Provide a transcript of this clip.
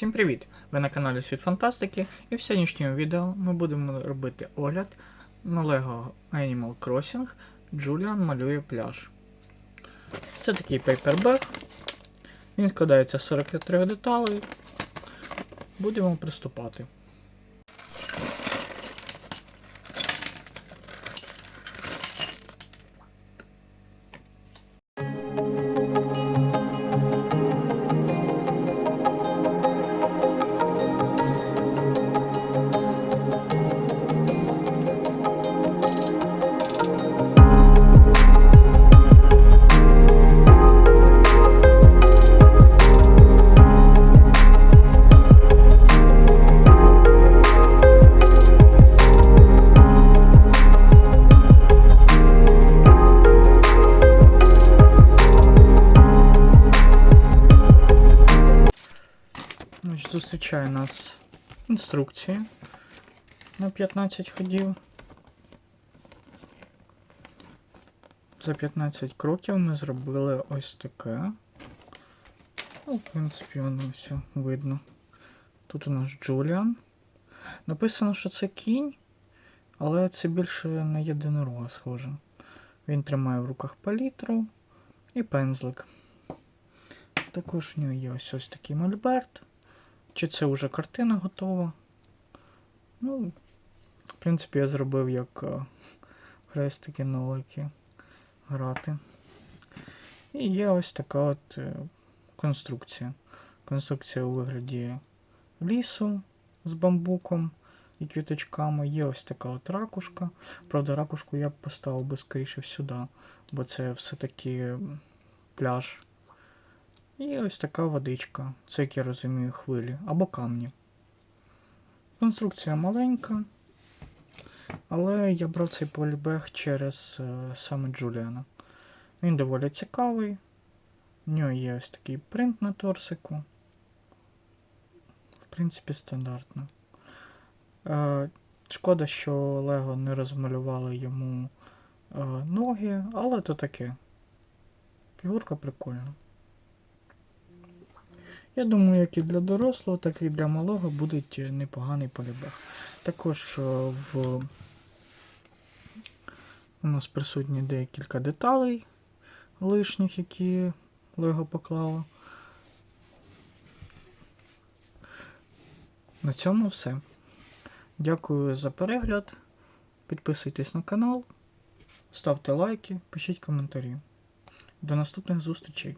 Всім привіт! Ви на каналі Світ Фантастики і в сьогоднішньому відео ми будемо робити огляд на LEGO Animal Crossing Julian малює пляж. Це такий пейпербек. Він складається з 43 деталей. Будемо приступати. Зустрічає нас інструкція на 15 ходів. За 15 кроків ми зробили ось таке. Ну, в принципі, воно все видно. Тут у нас Джуліан. Написано, що це кінь, але це більше на єдинорога схоже. Він тримає в руках палітру і пензлик. Також в нього є ось ось такий мольберт. Чи це вже картина готова? Ну, в принципі, я зробив як е, хрестики нолики грати. І є ось така от е, конструкція. Конструкція у вигляді лісу з бамбуком і квіточками. Є ось така от ракушка. Правда, ракушку я б поставив би скоріше сюди, бо це все-таки пляж. І ось така водичка. Це, як я розумію, хвилі або камні. Конструкція маленька, але я брав цей полібег через е, саме Джуліана. Він доволі цікавий. В нього є ось такий принт на торсику. В принципі, стандартно. Е, шкода, що Лего не розмалювали йому е, ноги, але то таке. Фігурка прикольна. Я думаю, як і для дорослого, так і для малого буде непоганий полібег. Також е, в... у нас присутні декілька деталей лишніх, які Лего поклало. На цьому все. Дякую за перегляд. Підписуйтесь на канал, ставте лайки, пишіть коментарі. До наступних зустрічей!